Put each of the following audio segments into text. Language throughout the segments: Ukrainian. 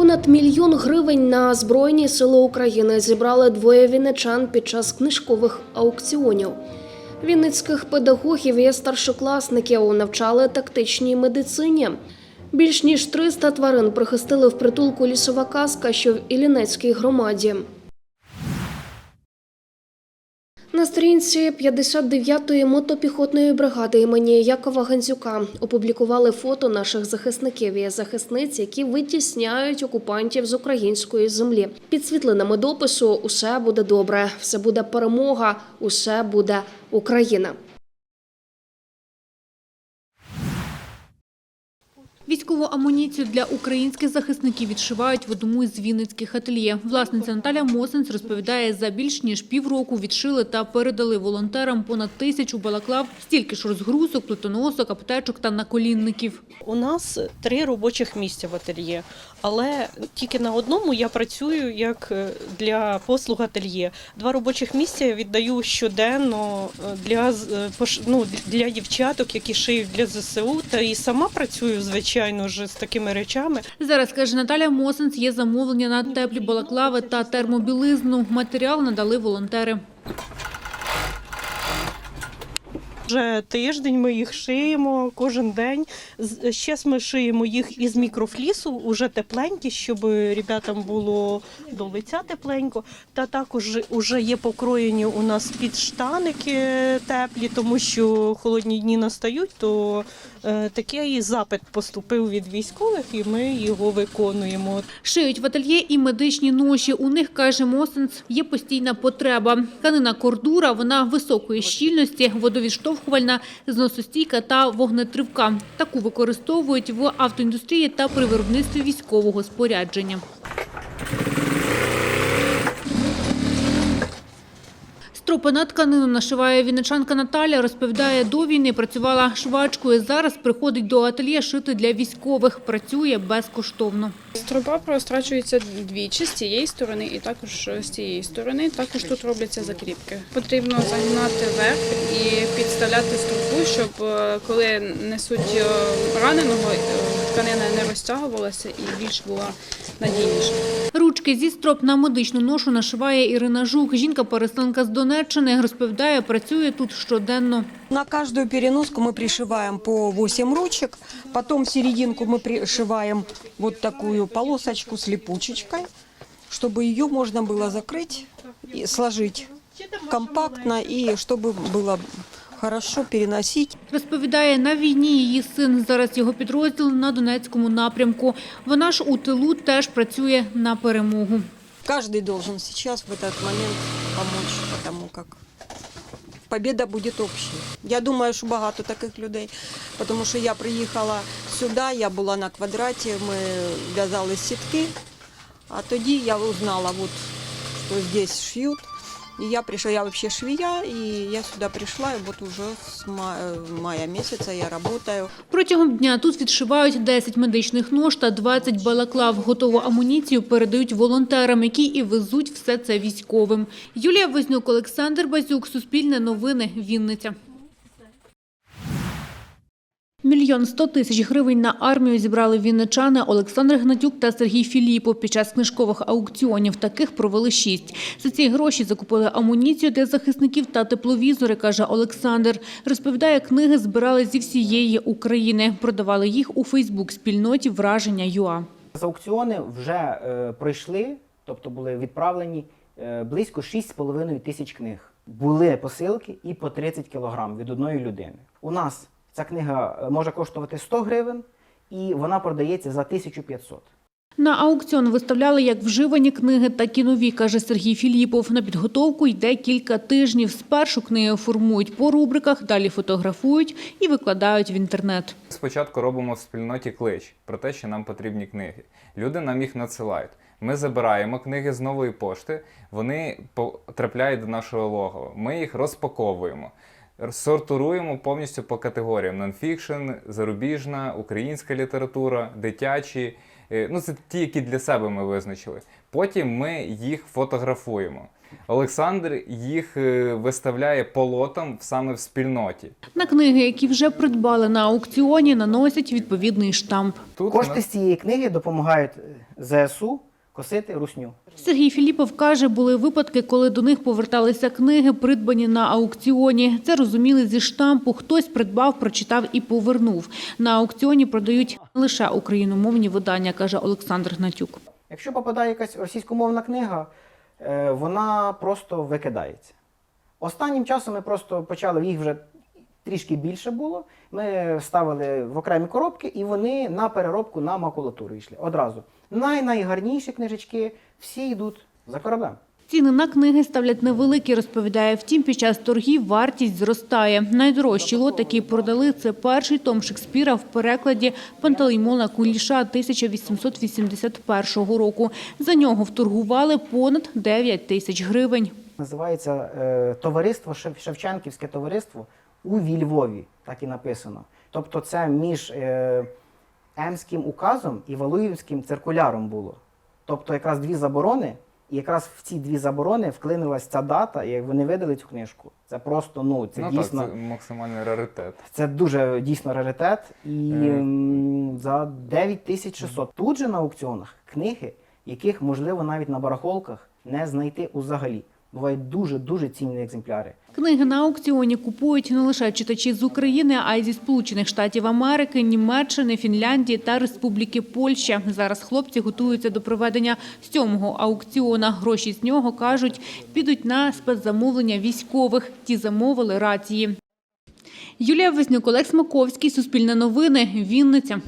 Понад мільйон гривень на Збройні Сили України зібрали двоє вінничан під час книжкових аукціонів. Вінницьких педагогів і старшокласників навчали тактичній медицині. Більш ніж 300 тварин прихистили в притулку лісова казка, що в Ілінецькій громаді. На сторінці 59-ї мотопіхотної бригади імені Якова Гандзюка опублікували фото наших захисників і захисниць, які витісняють окупантів з української землі. Під світлинами допису Усе буде добре, все буде перемога, усе буде Україна. Військову амуніцію для українських захисників відшивають в одному із вінницьких ательє. Власниця Наталя Мосенц розповідає, за більш ніж півроку відшили та передали волонтерам понад тисячу балаклав, стільки ж розгрузок, плитоносок, аптечок та наколінників. У нас три робочих місця в ательє, але тільки на одному я працюю як е, для послуг ательє. Два робочих місця я віддаю щоденно е, для, е, ну, для дівчаток, які шиють для ЗСУ, та і сама працюю, звичайно ж, з такими речами. Зараз, каже Наталя Мосенц, є замовлення на теплі балаклави та термобілизну. Матеріал надали волонтери. Вже тиждень ми їх шиємо кожен день. Ще ми шиємо їх із мікрофлісу, уже тепленькі, щоб ребятам було до лиця тепленько. Та також вже є покроєні у нас підштаники теплі, тому що холодні дні настають, то е, такий запит поступив від військових, і ми його виконуємо. Шиють в ательє і медичні ноші. У них, каже Мосенц, є постійна потреба. Тканина кордура, вона високої щільності, водовідштовхувальна, зносостійка та вогнетривка. Таку використовують в автоіндустрії та при виробництві військового спорядження. Стропи на тканину нашиває вінничанка Наталя. Розповідає, до війни працювала швачкою. Зараз приходить до ательє шити для військових. Працює безкоштовно. Стропа прострачується двічі з цієї сторони і також з цієї сторони. Також тут робляться закріпки. Потрібно загинати верх і підставляти стропу, щоб е, коли несуть е, раненого, е, тканина не розтягувалася і більш була надійніша. Ручки зі строп на медичну ношу нашиває Ірина Жук. Жінка-переселенка з Донеччини. Розповідає, працює тут щоденно. На каждую переноску мы пришиваем по 8 ручек, потом в серединку мы пришиваем вот такую полосочку с липучечкой, чтобы ее можно было закрыть и сложить компактно и чтобы было хорошо переносить. Розповідає, на війні її син. Зараз його підрозділ на Донецькому напрямку. Вона ж у тилу теж працює на перемогу. Каждый должен сейчас в этот момент помочь, потому как победа будет общей. Я думаю, що багато таких людей, тому що я приїхала сюди, я була на квадраті, ми в'язали сітки, а тоді я узнала, вот, що здесь шьют. І я пришла, я вообще швея, і я сюди прийшла, і вот уже з мая, мая місяця я работаю. Протягом дня тут відшивають 10 медичних нож та 20 балаклав. Готову амуніцію передають волонтерам, які і везуть все це військовим. Юлія Вознюк, Олександр Базюк, Суспільне новини, Вінниця. Мільйон сто тисяч гривень на армію зібрали вінничани Олександр Гнатюк та Сергій Філіпов під час книжкових аукціонів. Таких провели шість. За ці гроші закупили амуніцію для захисників та тепловізори, каже Олександр. Розповідає, книги збирали зі всієї України. Продавали їх у Фейсбук-спільноті «Враження ЮА». З аукціони вже е, пройшли, тобто були відправлені е, близько 6,5 тисяч книг. Були посилки і по 30 кілограм від одної людини. У нас ця книга е, може коштувати 100 гривень, і вона продається за 1500. На аукціон виставляли як вживані книги, так і нові, каже Сергій Філіпов. На підготовку йде кілька тижнів. Спершу книги формують по рубриках, далі фотографують і викладають в інтернет. Спочатку робимо в спільноті клич про те, що нам потрібні книги. Люди нам їх надсилають. Ми забираємо книги з нової пошти, вони потрапляють до нашого логова. Ми їх розпаковуємо, сортуємо повністю по категоріям: нонфікшн, зарубіжна, українська література, дитячі, Е, Ну, це ті, які для себе ми визначили. Потім ми їх фотографуємо. Олександр їх е, виставляє по лотам саме в спільноті. На книги, які вже придбали на аукціоні, наносять відповідний штамп. Тут Кошти нас- з цієї книги допомагають е, ЗСУ косити русню. Сергій Філіпов каже, були випадки, коли до них поверталися книги, придбані на аукціоні. Це розуміли зі штампу. Хтось придбав, прочитав і повернув. На аукціоні продають лише україномовні видання, каже Олександр Гнатюк. Якщо попадає якась російськомовна книга, е, вона просто викидається. Останнім часом ми просто почали, їх вже трішки більше було. Ми ставили в окремі коробки, і вони на переробку на макулатуру йшли одразу. Най-найгарніші книжечки всі йдуть за кораблем. Ціни на книги ставлять невеликі, розповідає. Втім, під час торгів вартість зростає. Найдорожчий лот, який продали, це перший том Шекспіра в перекладі Пантелеймона Куліша 1881 року. За нього вторгували понад 9 тисяч гривень. Називається е, товариство Шев- Шевченківське товариство у Вільвові, так і написано. Тобто це між е, Емським указом і Валуївським циркуляром було. Тобто якраз дві заборони, і якраз в ці дві заборони вклинилась ця дата, і вони видали цю книжку. Це просто ну це ну, дійсно так, це максимальний раритет. це дуже дійсно раритет. І м, за 9600. Тут же на аукціонах книги, яких можливо навіть на барахолках не знайти взагалі. Бувають дуже дуже цінні екземпляри. Книги на аукціоні купують не лише читачі з України, а й зі Сполучених Штатів Америки, Німеччини, Фінляндії та Республіки Польща. Зараз хлопці готуються до проведення сьомого аукціона. Гроші з нього, кажуть, підуть на спецзамовлення військових. Ті замовили рації. Юлія Веснюк, Олег Смаковський, Суспільне новини, Вінниця.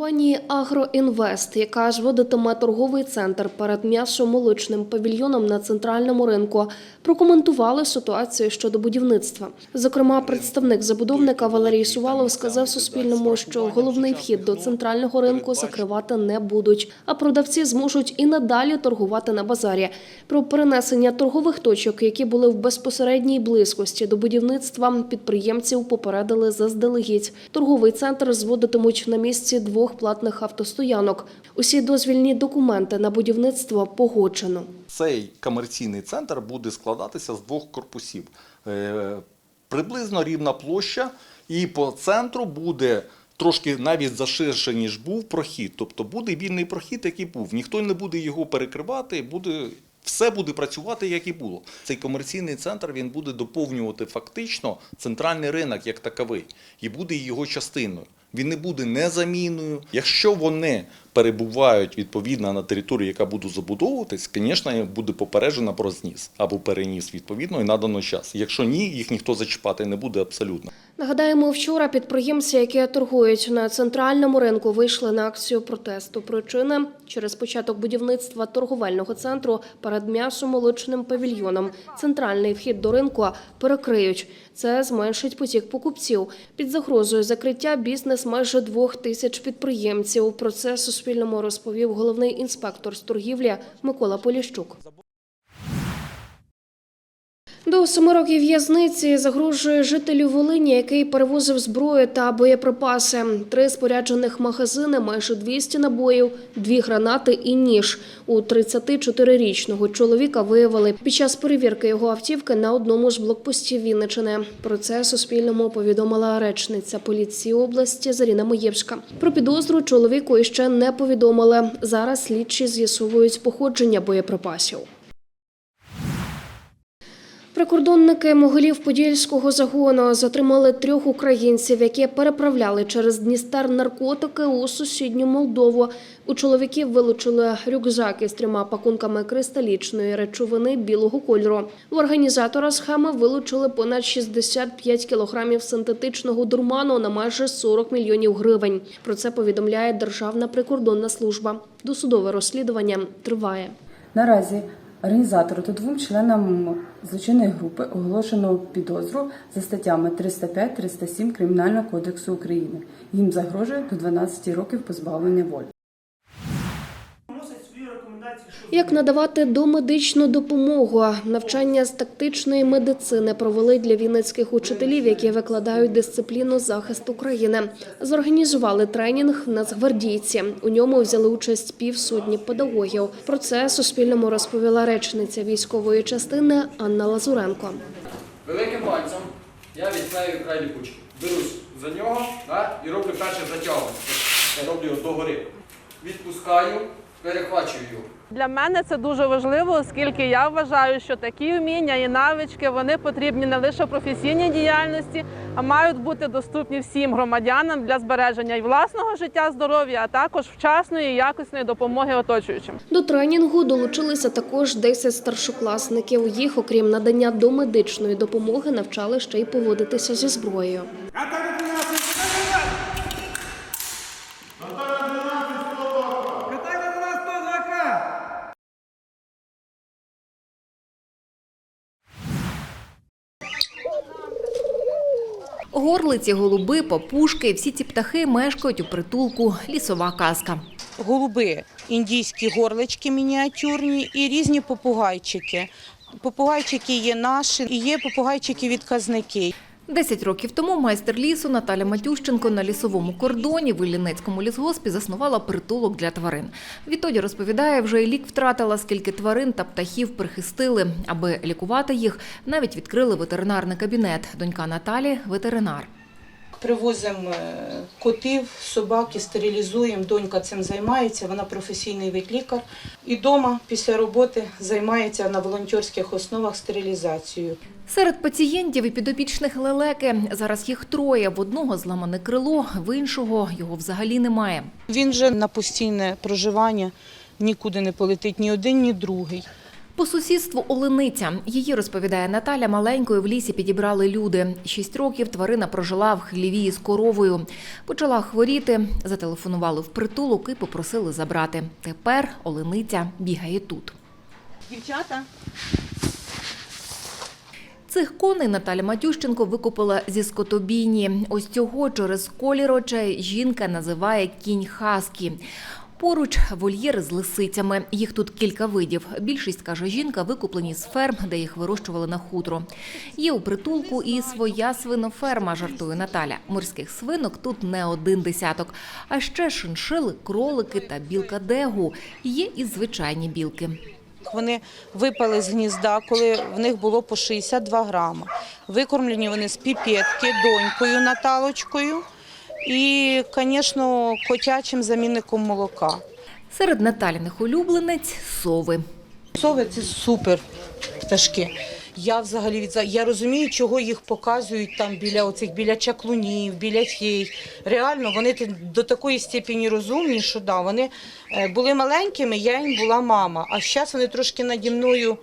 Компанії Агроінвест, яка зводитиме торговий центр перед м'ясо-молочним павільйоном на центральному ринку, прокоментували ситуацію щодо будівництва. Зокрема, представник забудовника Валерій Сувалов сказав Суспільному, що головний вхід до центрального ринку закривати не будуть, а продавці зможуть і надалі торгувати на базарі. Про перенесення торгових точок, які були в безпосередній близькості до будівництва, підприємців попередили заздалегідь. Торговий центр зводитимуть на місці двох платних автостоянок. Усі дозвільні документи на будівництво погоджено. Цей комерційний центр буде складатися з двох корпусів. Е, Приблизно рівна площа, і по центру буде трошки навіть заширше, ніж був прохід. Тобто буде вільний прохід, який був. Ніхто не буде його перекривати, буде. Все буде працювати, як і було. Цей комерційний центр він буде доповнювати фактично центральний ринок як таковий і буде його частиною. Він не буде незамінною. Якщо вони перебувають відповідно на території, яка буде забудовуватись, звісно, буде попереджено про зніс або переніс відповідно і надано час. Якщо ні, їх ніхто зачіпати не буде абсолютно. Нагадаємо, вчора підприємці, які торгують на центральному ринку, вийшли на акцію протесту. Причини через початок будівництва торговельного центру перед м'ясо-молочним павільйоном. Центральний вхід до ринку перекриють. Це зменшить потік покупців. Під загрозою закриття бізнес майже двох тисяч підприємців. Про це Суспільному розповів головний інспектор з торгівлі Микола Поліщук. До семи років в'язниці загрожує жителю Волині, який перевозив зброю та боєприпаси. Три споряджених магазини, майже 200 набоїв, дві гранати і ніж. У 34-річного чоловіка виявили під час перевірки його автівки на одному з блокпостів Вінничини. Про це Суспільному повідомила речниця поліції області Заріна Моєвська. Про підозру чоловіку іще не повідомили. Зараз слідчі з'ясовують походження боєприпасів. Прикордонники Могилів-Подільського загону затримали трьох українців, які переправляли через Дністер наркотики у сусідню Молдову. У чоловіків вилучили рюкзак із трьома пакунками кристалічної речовини білого кольору. В організатора схеми вилучили понад 65 кілограмів синтетичного дурману на майже 40 мільйонів гривень. Про це повідомляє Державна прикордонна служба. Досудове розслідування триває. Наразі організатору та двом членам злочинної групи оголошено підозру за статтями 305-307 Кримінального кодексу України. Їм загрожує до 12 років позбавлення волі. Як надавати домедичну допомогу? Навчання з тактичної медицини провели для вінницьких учителів, які викладають дисципліну захист України. Зорганізували тренінг нацгвардійці. У ньому взяли участь півсотні педагогів. Про це Суспільному розповіла речниця військової частини Анна Лазуренко. Великим пальцем я відклею край ліпучки. Берусь за нього да, і роблю перше затягування. Я роблю його догори. Відпускаю, перехвачую його. Для мене це дуже важливо, оскільки я вважаю, що такі вміння і навички вони потрібні не лише в професійній діяльності, а мають бути доступні всім громадянам для збереження і власного життя, здоров'я, а також вчасної і якісної допомоги оточуючим. До тренінгу долучилися також 10 старшокласників. Їх, окрім надання домедичної допомоги, навчали ще й поводитися зі зброєю. Горлиці, голуби, папушки – всі ці птахи мешкають у притулку «Лісова казка». голуби, індійські горлички мініатюрні і різні попугайчики. Попугайчики є наші, і є попугайчики-відказники. Десять років тому майстер лісу Наталя Матющенко на лісовому кордоні в Іллінецькому лісгоспі заснувала притулок для тварин. Відтоді розповідає, вже і лік втратила, скільки тварин та птахів прихистили. Аби лікувати їх, навіть відкрили ветеринарний кабінет. Донька Наталі – ветеринар. Привозимо е, котів, собак і стерилізуємо. Донька цим займається, вона професійний ветлікар. І вдома після роботи займається на волонтерських основах стерилізацією. Серед пацієнтів і підопічних лелеки зараз їх троє. В одного зламане крило, в іншого його взагалі немає. Він же на постійне проживання нікуди не полетить ні один, ні другий. По сусідству Олениця. Її, розповідає Наталя, маленькою в лісі підібрали люди. Шість років тварина прожила в хліві з коровою. Почала хворіти, зателефонували в притулок і попросили забрати. Тепер Олениця бігає тут. Дівчата, Цих коней Наталя Матющенко викупила зі скотобійні. Ось цього через колір очей жінка називає кінь хаскі. Поруч вольєри з лисицями. Їх тут кілька видів. Більшість, каже жінка, викуплені з ферм, де їх вирощували на хутро. Є у притулку і своя свиноферма, жартує Наталя. Морських свинок тут не один десяток. А ще шиншили, кролики та білка дегу. Є і звичайні білки. Вони випали з гнізда, коли в них було по 62 грами. Викормлені вони з піпетки, донькою Наталочкою і, звісно, котячим замінником молока. Серед Наталіних улюбленець сови. Сови це супер пташки. Я взагалі від я розумію, чого їх показують там біля оцих біля чаклунів, біля фей. Реально вони до такої степені розумні, що да, вони е, були маленькими, я їм була мама. А зараз вони трошки наді мною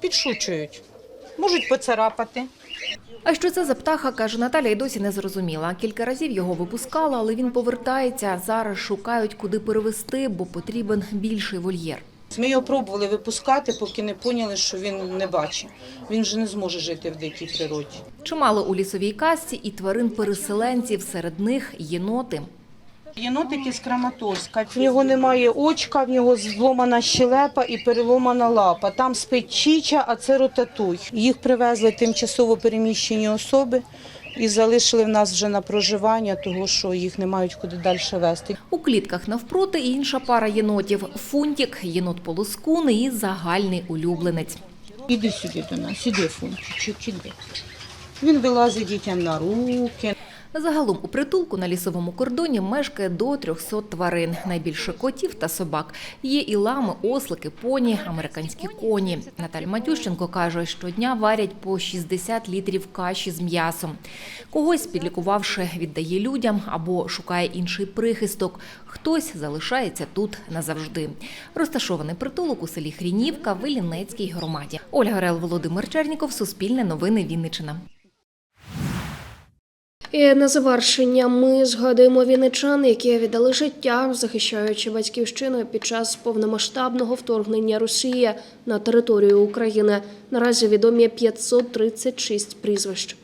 підшучують. Можуть поцарапати. А що це за птаха, каже Наталя, і досі не зрозуміла. Кілька разів його випускала, але він повертається. Зараз шукають, куди перевести, бо потрібен більший вольєр. Ми його пробували випускати, поки не поняли, що він не бачить. Він вже не зможе жити в дикій природі. Чимало у лісовій касці і тварин-переселенців, серед них єноти. Єнотики з Краматорська. В нього немає очка, в нього зломана щелепа і переломана лапа. Там спить чіча, а це ротатуй. Їх привезли тимчасово переміщені особи і залишили в нас вже на проживання, того що їх не мають куди далі вести. У клітках навпроти інша пара єнотів – Фунтік, єнот-полоскун і загальний улюбленець. Іди сюди до нас, іди, Фунтичок, іди. Він вилазить дітям на руки. Загалом у притулку на лісовому кордоні мешкає до 300 тварин. Найбільше котів та собак. Є і лами, ослики, поні, американські коні. Наталя Матющенко каже, щодня варять по 60 літрів каші з м'ясом. Когось, підлікувавши, віддає людям або шукає інший прихисток. Хтось залишається тут назавжди. Розташований притулок у селі Хрінівка в Іллінецькій громаді. Ольга Рел, Володимир Черніков, Суспільне новини Вінниччина. І на завершення ми згадуємо вінничан, які віддали життя, захищаючи батьківщину під час повномасштабного вторгнення Росії на територію України. Наразі відомі 536 прізвищ.